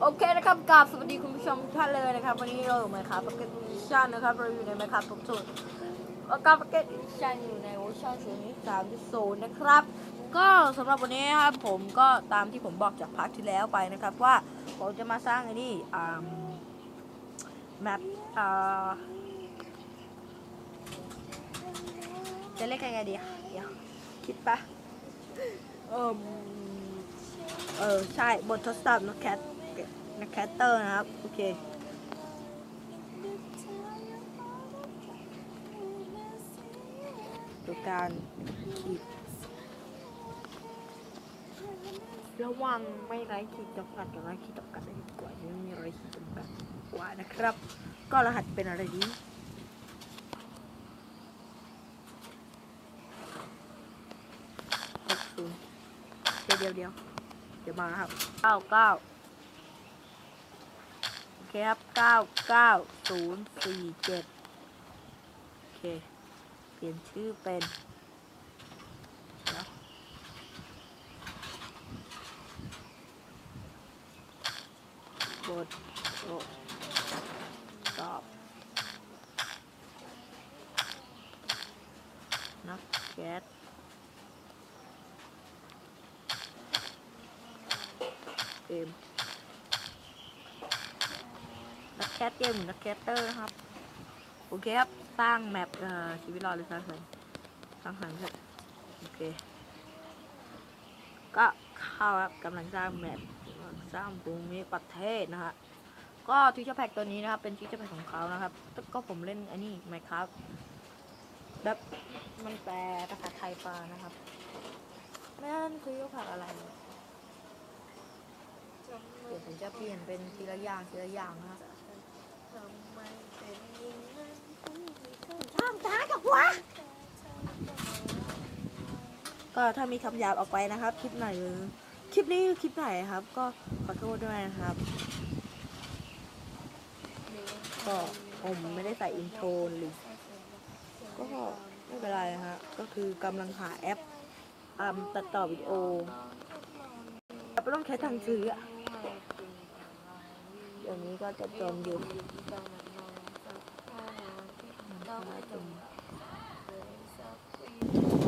โอเคนะครับกราบสวัสดีคุณผู้ชมทุกท่านเลยนะครับ วันนี้เราอยู่ในครับปเกตชั่นนะครับเราอยู่ในไมครับทุกส่วนกับปเกตชั่นอยู่ในเวอร์ชันศูนย์สามศูนย์นะครับ ก็สำหรับวันนี้ครับผมก็ตามที่ผมบอกจากพาร์ทที่แล้วไปนะครับ ว่าผมจะมาสร้างไอ้นี่อ่าแมปอ่าจะเรียกยังไงดีเดี๋ยวคิดปะเออเออใช่บททดสอบนกแคท นักแคทเตอร์นะครับ โอเคตัวการขีดระวังไม่ไร้ขีดจำกัดกับไร้ขีดจำกัดได้ดีกว่ายังมีไร้ขีดจำกัดกว่านะครับ ก็รหัสเป็นอะไรดีหกศูนย์เดี๋ยวเดี๋ยวเดี๋ยวเดี๋ยวมาครับเก้าเก้า ครับเก้าเก้าศูนย์สี่เจ็ดโอเค เปลี่ยนชื่อเป็นเดี๋ยวบทโอตอบนักแก๊สเกมนัก แคสเกมหรือนักแคสเตอร์นะครับ โอเคครับ สร้างแมปชีวิตรอดหรือสร้างสรรค์สร้างสรรค์ครับโอเค ก็เข้าครับกำลังสร้างแมปสร้างภูมิประเทศนะฮะก็ทิชเชอร์แพ็กตัวนี้นะครับ เป็นทิชเชอร์แพ็กของเขานะครับ ก็ผมเล่นอันนี้ไหมครับแบบมันแปลภาษาไทยปลานะครับนั่นคือทิชเชอร์แพ็กอะไรเดี๋ยวผมจะเปลี่ยนเป็นทีละอย่างทีละอย่างนะครับ ช่างช้าจังวะก็ถ้ามีคำหยาบออกไปนะครับ คลิปไหนคลิปนี้คลิปไหนครับ ก็ขอโทษด้วยนะครับ ก็ผมไม่ได้ใส่อินโทรหรือก็ไม่เป็นไรนะฮะก็คือกำลังหาแอปอ่าตัดต่อวิดีโอแต่ไม่ต้องใช้ทางซื้ออะ เดี๋ยวนี้ก็จะจมอยู่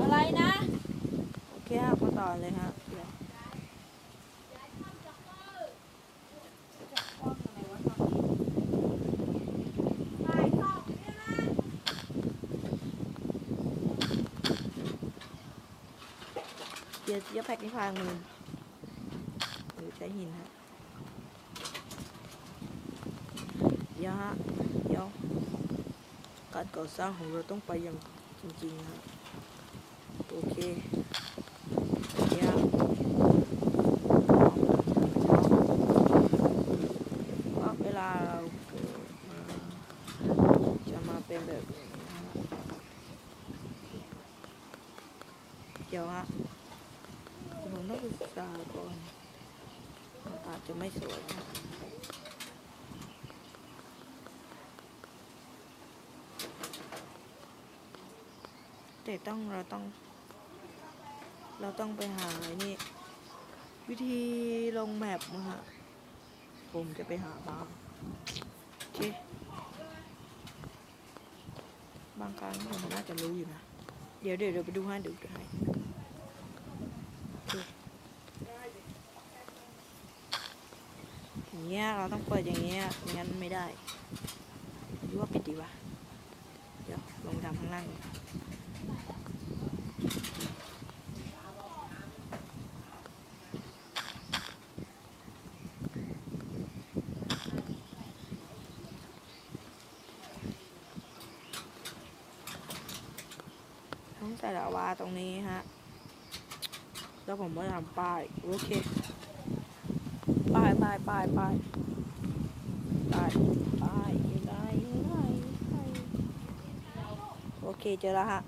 อะไรนะโอเคครับมาต่อเลยฮะเดี๋ยวเดี๋ยวจะแพ็กนิพางมือหรือใช้หินฮะเดี๋ ยวฮะเดี๋ยวการก่อสร้างของเราต้องไปอย่างจริงๆนะโอเคเดี๋ยวเวลาเราจะมาเป็นแบบนี้นะฮะเดี๋ยวฮะผมต้องศึกษาก่อนมันอาจจะไม่สวยนะ แต่ต้องเราต้อง เราต้องไปหาไอ้นี่ วิธีลงแมปนะฮะผมจะไปหาบ้างโอเคบางครั้งผมน่าจะรู้อยู่นะ เดี๋ยวเดี๋ยวเดี๋ยวไปดูให้ดูให้อเคอย่างเงี้ยเราต้องเปิดอย่างเงี้ยไม่งั้นไม่ได้หรือว่าปิดดีวะ เดี๋ยวลงทำข้างล่าง ต้องใส่ละวาตรงนี้ฮะ แล้วผมก็ทำป้าย โอเคป้ายป้ายป้ายป้ายป้ายป้ายอยู่ไหนอยู่ไหนโอเคเจอแล้วฮะ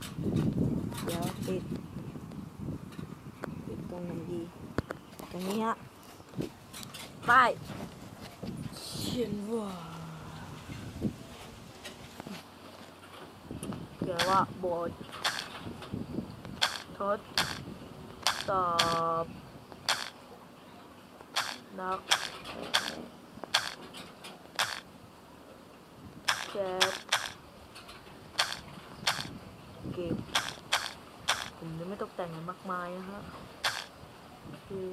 เดี๋ยวปิดปิดตรงนดี ตรงนี้ฮะ ป้ายเขียนว่าเขียนว่าโบส ดสอบ นักแคทเก็บผมยังไม่ตกแต่งอะไรมากมายนะฮะคือ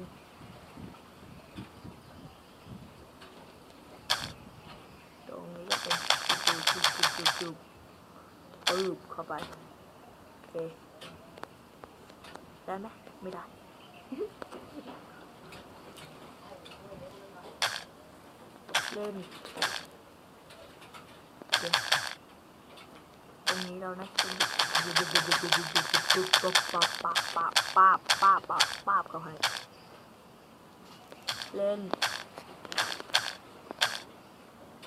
ตรงนี้ก็เป็นจุบจุบจุบจุบจุบปึ๊บเข้าไป โอเค ได้ไหมไม่ได้เล่นเดี๋ยวตรงนี้เรานะตรงนี้ป๊าบป๊าบป๊าบป๊าบป๊าบป๊าบป๊าบเขาให้เล่น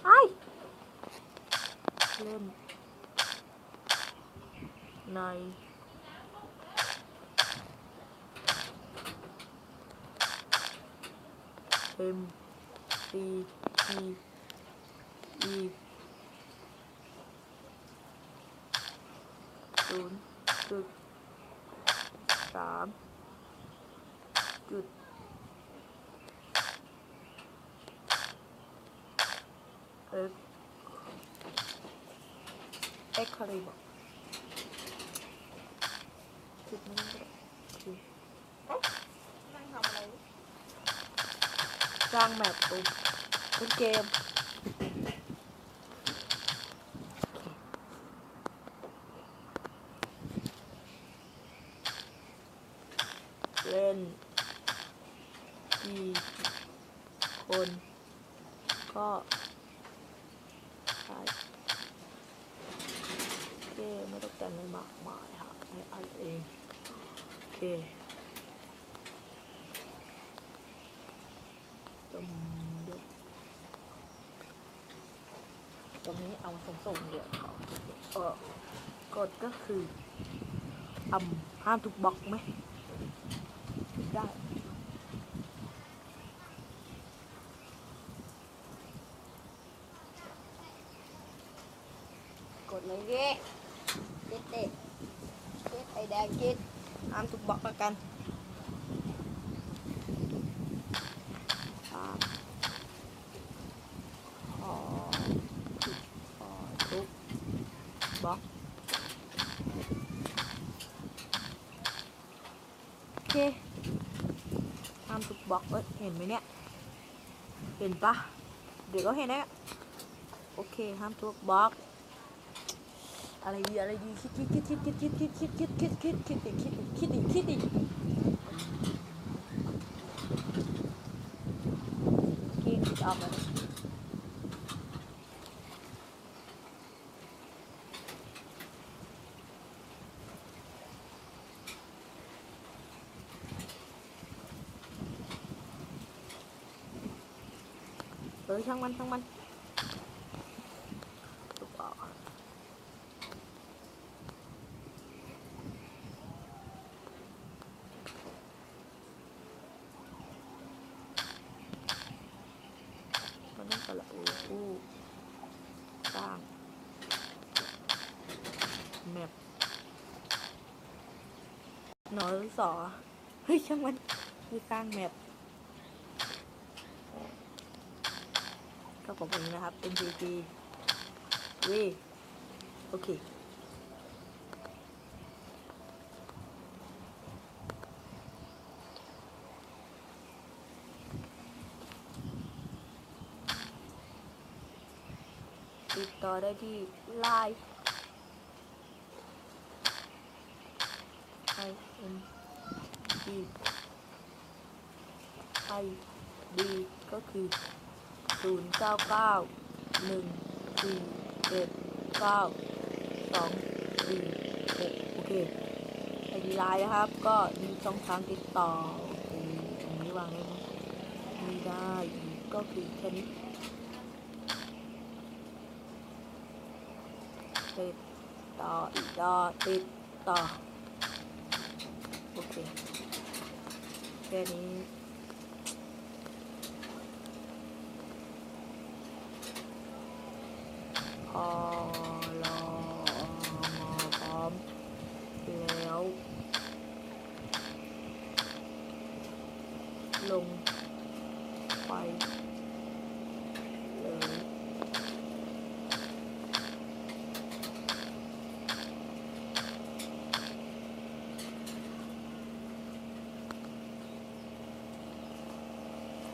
ไอ้เล่นใน M C T E ศูนย์จุดสามจุดเอ็กเอ็กอะไรบจุดไม่ได้จุด นั่งทำอะไร สร้างแมปปุ๊บเป็นเกมเล่นกี่คนก็ใช่โอเคไม่ต้องแต่งอะไรมากมายค่ะให้อันเองโอเค ตรงเดี๋ยวตรงนี้เอามาส่งๆเดี๋ยวเออกดก็คืออ่ำห้ามทุกบล็อกไหมได้ กดเลยเก้เจ็ดเด็ดเจ็ดไอแดงเจ็ด ห้ามทุกบล็อกแล้วกันสามขอขอทุกบล็อกโอ เคห้ามทุกบล็อกเอ้ยเห็นไหมเนี่ย เห็นปะเดี๋ยวก็เห็นนะโอเคห้ามทุกบล็อก อะไรดีอะไรดีคิดคิดคิดคิดคิดคิดคิดคิดคิดคิดคิดคิดคิดคิดคิดอีกคิดอีกคิดออกมาเอช่างมันช่างมันถูกออกมันต้องสระอูผู้สร้างแมปหนอหรือสอเฮ้ยช่างมันคือสร้างแมป ก็ของผมนะครับเป็น GG วีโอเคติดต่อได้ที่ไลน์ i n d i d ก็คือ ศูนย์เก้าเก้าหนึ่งสี่เจ็ดเก้าสองสี่เจ็ดโอเคไอดีไลน์นะครับ ก็มีช่องทางติดต่อตรงนี้วางไว้นะมีได้ก็คือแค่นี้ติดต่ออีกดอติดต่อ โอเค แค่นี้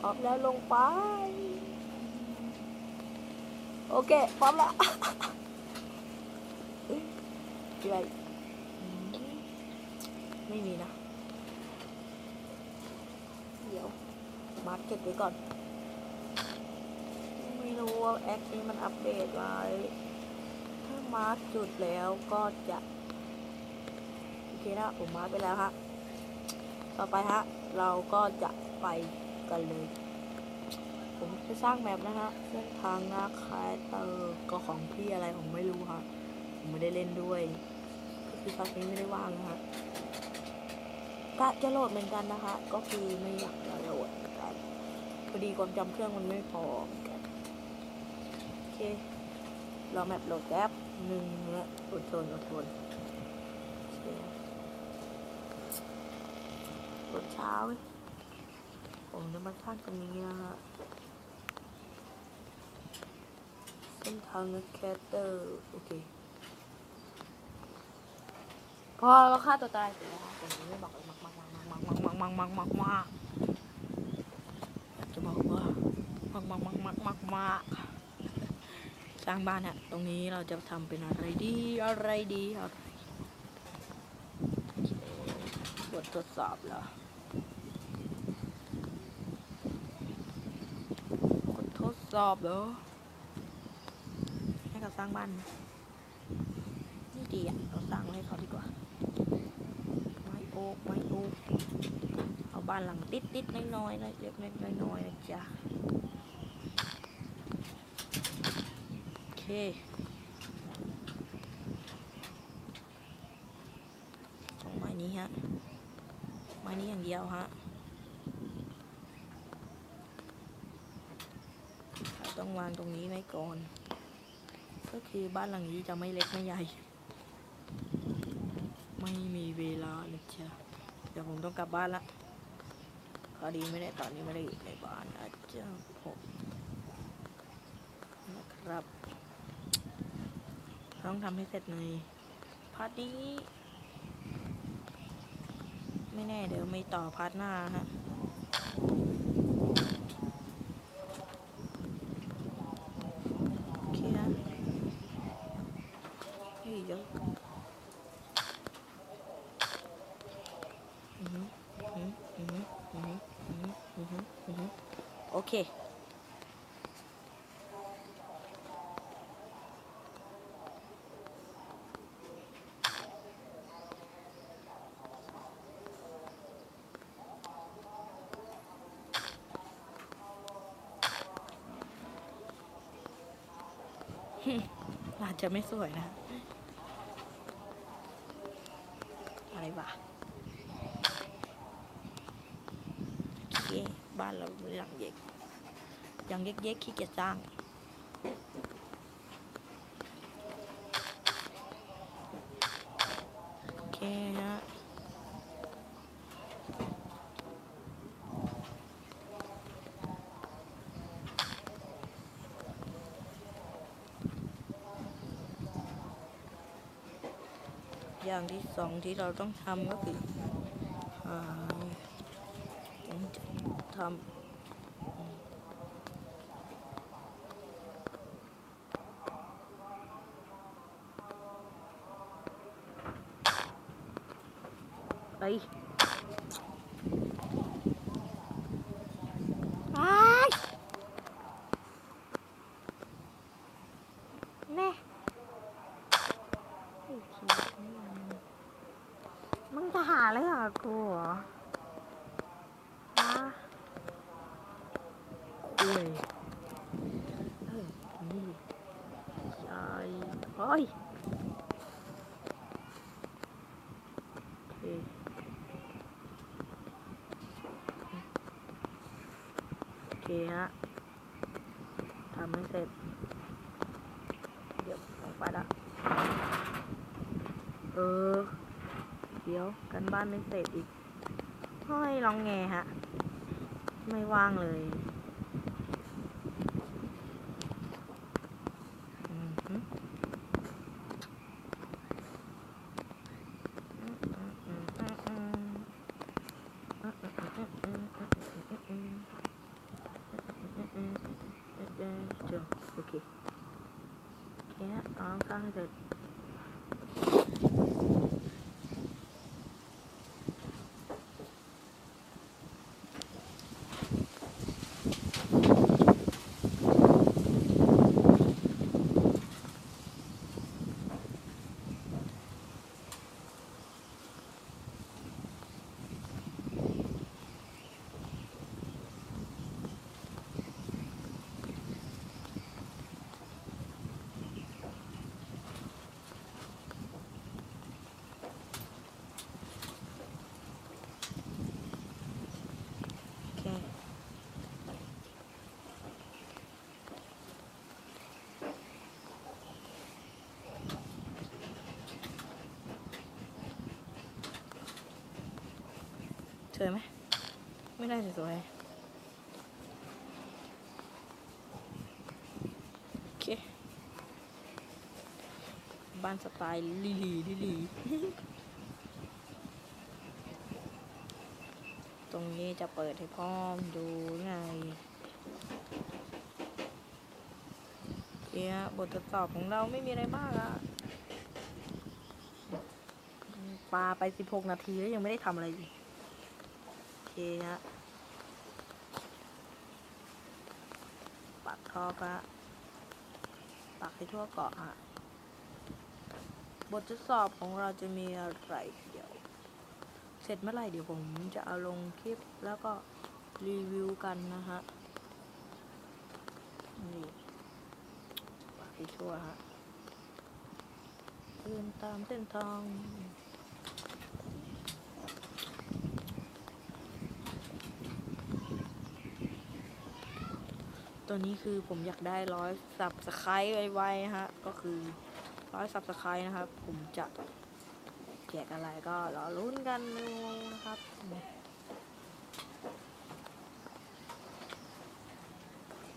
ร้อมแล้วลงไป โอเค พร้อมแล้วอะไรอืมไม่มีนะ เดี๋ยว มาร์กเก็ตไว้ก่อน ไม่รู้ว่าแอคนี้มันอัปเดตไว้ถ้ามาร์กจุดแล้วก็จะ โอเคนะผมมาร์กไปแล้วฮะ ต่อไปฮะ เราก็จะไป กันเลย ผมจะสร้างแมปนะฮะเส้นทางนาคายเตอร์ก็ของพี่อะไรผมไม่รู้ฮะผมไม่ได้เล่นด้วยก็คือตอนนี้ไม่ได้ว่างนะฮะกะจะโหลดเหมือนกันนะคะ ก็คือไม่อยากจะโหลดกันพอดีความจำเครื่องมันไม่พอกันโอเครอแมปโหลดแป๊บหนึ่งนะอดทนอดทนโอเคโหลดเช้า ผมจะมาสร้างตรงนี้นะฮะเส้นทางนักแคสเตอร์ โอเค พอเราฆ่าตัวตายเสร็จแล้วครับผมไม่บอกเลยมากมากมากมากมากมากมากมากมากมากอยากจะบอกว่ามากมากมากมากมากมากสร้างบ้านฮะตรงนี้เราจะทำเป็นอะไรดี อะไรดีอะไรโอเคบททดสอบเหรอบททดส อบเหรอให้เขาสร้างบ้านนี่ดีอะเราสร้างให้เขาดีกว่าไม้โอ๊กไม้โอ๊กเอาบ้านหลังติดติดๆน้อยๆนะเล็กๆน้อยๆนะจ๊ะโอเคสองไม้นี้ฮะไม้นี้อย่างเดียวฮะเราต้อง วางตรงนี้ไว้ก่อน ก็คือบ้านหลังนี้จะไม่เล็กไม่ใหญ่ ไม่มีเวลาเลยจ้ะเดี๋ยวผมต้องกลับบ้านละพอดีไม่ได้ตอนนี้ไม่ได้อยู่ในบ้านนะจ๊ะผมนะครับ ต้องทำให้เสร็จในพาร์ทนี้ ไม่แน่เดี๋ยวไม่ต่อพาร์ทหน้าฮะ โอเคนะเฮ้ยเดี๋ยว อือหืออือหืออือหืออือหืออือหืออือหือโอ เค อาจจะไม่สวยนะ อะไรวะโอเคบ้านเราหลังเย็ก ยังเย็กเย็กๆขี้เกียจสร้าง โอเคฮะอย่างที่สองที่เราต้องทำก็คือทำไปไปแน่ไอ้ขี้นี่มึงจะหา อะไรอะกูเหรอฮะคุยเออนี่ใช่เฮ้ยโอเคโอเคฮะทำให้เสร็จี๋ยวกันบ้านไม่เสร็จอีกห้อยร้องแงฮะ ไม่ว่างเลยจบโอเคแค่อ๋อสร้างเสร็จ สวยไหม ไม่ได้สวยโอเค บ้านสไตล์ลิลีลิลี ตรงนี้จะเปิดให้พ่อมดูไงเนี่ยบททดสอบของเราไม่มีอะไรมากอะปาไป 16 นาทีแล้วยังไม่ได้ทำอะไรอเค ฮะปักท่อก็ปักให้ทั่วเกาะฮะบททดสอบของเราจะมีอะไรเดี๋ยว เสร็จเมื่อไหร่เดี๋ยวผมจะเอาลงคลิปแล้วก็รีวิวกันนะฮะ นี่ปากไปชั่วฮะเดินตามเส้นทาง ตัวนี้คือผมอยากได้ร้อยสับสไครต์ไวๆนะฮะ ก็คือร้อยสับสไครต์นะครับ ผมจะแจกอะไรก็รอลุ้นกันนะครับ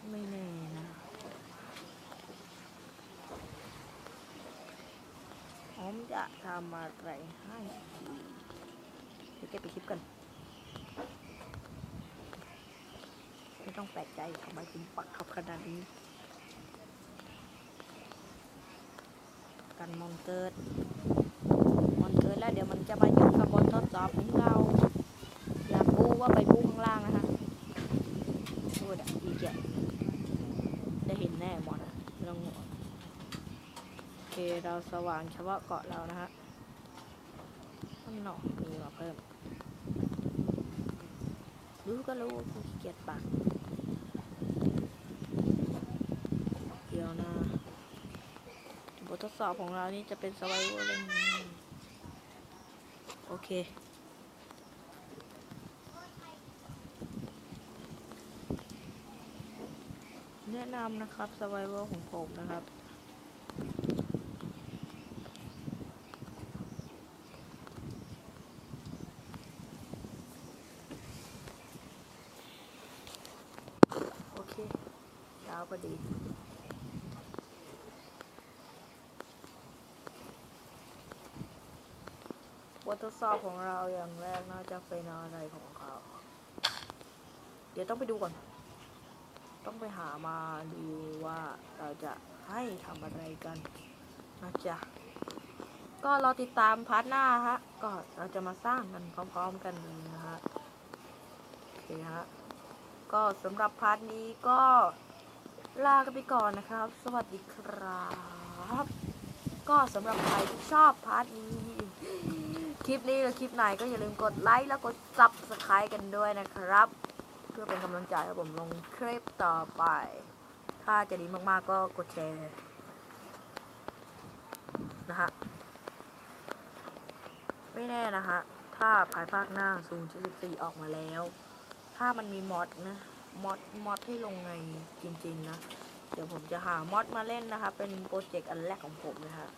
ไม่แน่นะผมจะทำอะไรให้ดีเดี๋ยวเก็บไปคลิปกัน ไม่ ต้องแปลกใจทำไมถึงปักขับขนาดนี้ กันมองเกิดมันเกิดแล้วเดี๋ยวมันจะมายุ่งกับบททดสอบของเราอย่าปูว่าไปปูข้างล่างนะฮะพูดอะอีกแกได้เห็นแน่หมดอะไม่ต้องห่วงโอเคเราสว่างเฉพาะเกาะเรานะฮะข้างนอกมีมาเพิ่มรู้ก็รู้กูขี้เกียจปักเดี๋ยวนะ บ ทดสอบของเรานี่จะเป็นสไวเวอร์เล่นโอเค แนะนำนะครับสไวเวอร์ของผมนะครับโอเคยาวพอดี บ ททดสอบของเราอย่างแรกน่าจะเป็นอะไรของเขา เดี๋ยวต้องไปดูก่อน ต้องไปหามาดูว่าเราจะให้ทำอะไรกันนะจ๊ะ ก็รอติดตามพาร์ทหน้าฮะ ก็เราจะมาสร้างกันพร้อมๆกันเลยนะฮะ โอเคฮะ ก็สำหรับพาร์ทนี้ก็ลากันไปก่อนนะครับ สวัสดีครับ ก็สำหรับใครที่ชอบพาร์ทนี้ คลิปนี้หรือคลิปไหนก็อย่าลืมกดไลค์แล้วกด subscribe กันด้วยนะครับ เพื่อเป็นกำลังใจให้ผมลงคลิปต่อไป ถ้าจะดีมากๆก็กดแชร์นะฮะไม่แน่นะฮะถ้าภายภาคหน้าซูน74ออกมาแล้ว ถ้ามันมีมอดนะมอดมอดให้ลงในจริง ๆ นะ เดี๋ยวผมจะหามอดมาเล่นนะคะ เป็นโปรเจกต์อันแรกของผมนะฮะ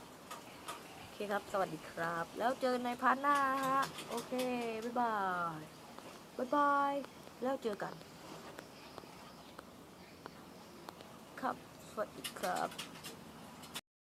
เคครับ สวัสดีครับ แล้วเจอในพาร์ทหน้าฮะ โอเค บ๊ายบาย บ๊ายบาย แล้วเจอกัน ครับ สวัสดีครับ